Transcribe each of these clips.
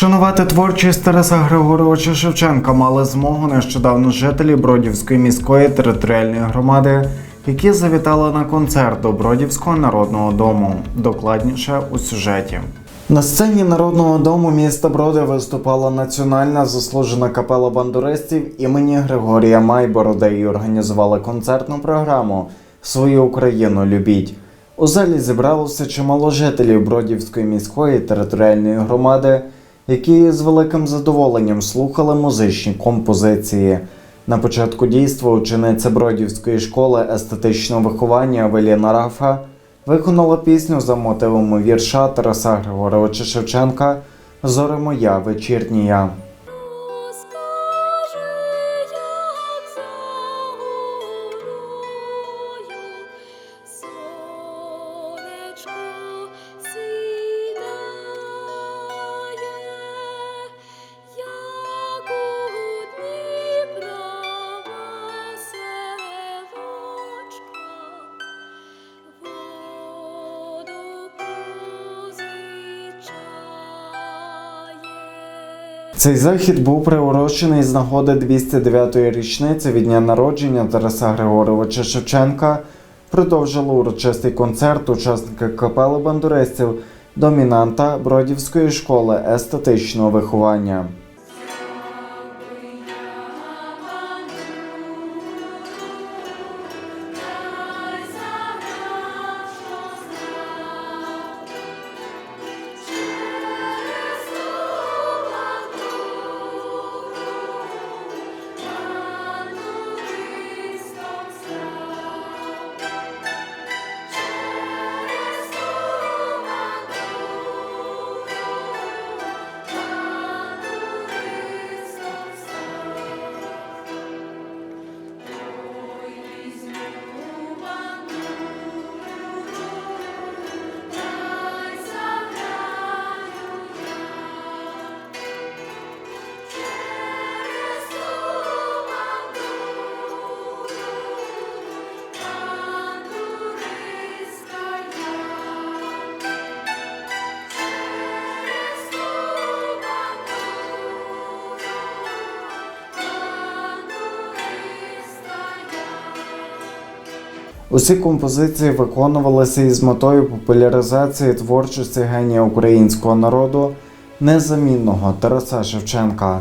Вшанувати творчість Тараса Григоровича Шевченка мали змогу нещодавно жителі Бродівської міської територіальної громади, які завітали на концерт до Бродівського народного дому. Докладніше у сюжеті. На сцені народного дому міста Броди виступала національна заслужена капела бандуристів імені Григорія Майборода і організували концертну програму Свою Україну любіть. У залі зібралося чимало жителів Бродівської міської територіальної громади, які з великим задоволенням слухали музичні композиції. На початку дійства учениця Бродівської школи естетичного виховання Веліна Рафа виконала пісню за мотивами вірша Тараса Григоровича Шевченка Зори моя вечірнія. Цей захід був приурочений з нагоди 209-ї річниці від дня народження Тараса Григоровича Шевченка. Продовжили урочистий концерт учасники капели бандуристів, домінанта Бродівської школи естетичного виховання. Усі композиції виконувалися із метою популяризації творчості генія українського народу, незамінного Тараса Шевченка.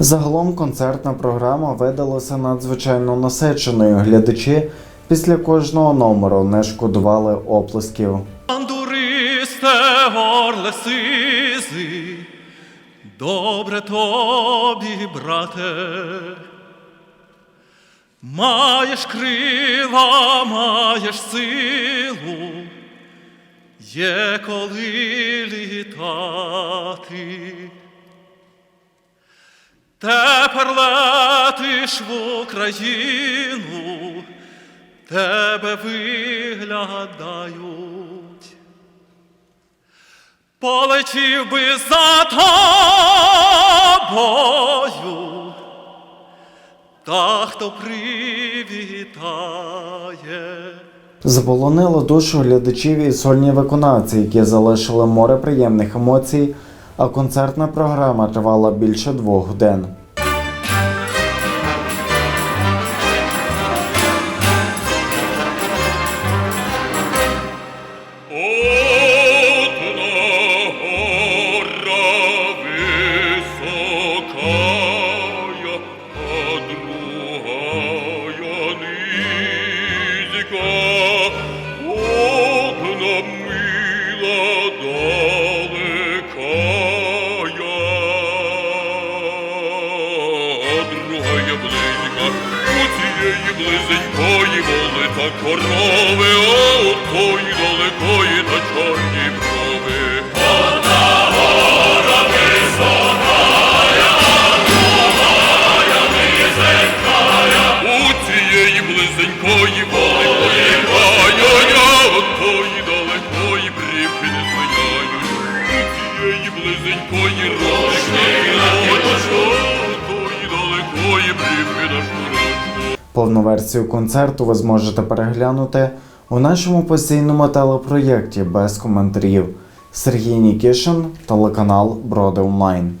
Загалом концертна програма видалася надзвичайно насиченою. Глядачі після кожного номеру не шкодували оплесків. Добре тобі, брате. Маєш крила, маєш силу, є коли літати. Тепер летиш в Україну, тебе виглядають. Полетів би за тобою, та хто привітає. Заполонило душу глядачів і сольні виконавці, які залишили море приємних емоцій, а концертна програма тривала більше двох годин. Є близька, у цієї близенької воли та корови, у тої далекої та чорні брови. У цієї близенької воли от тої далекої брівки не. У цієї близенької рожки, Повну версію концерту ви зможете переглянути у нашому постійному телепроєкті без коментарів. Сергій Нікішин, телеканал Броди Онлайн.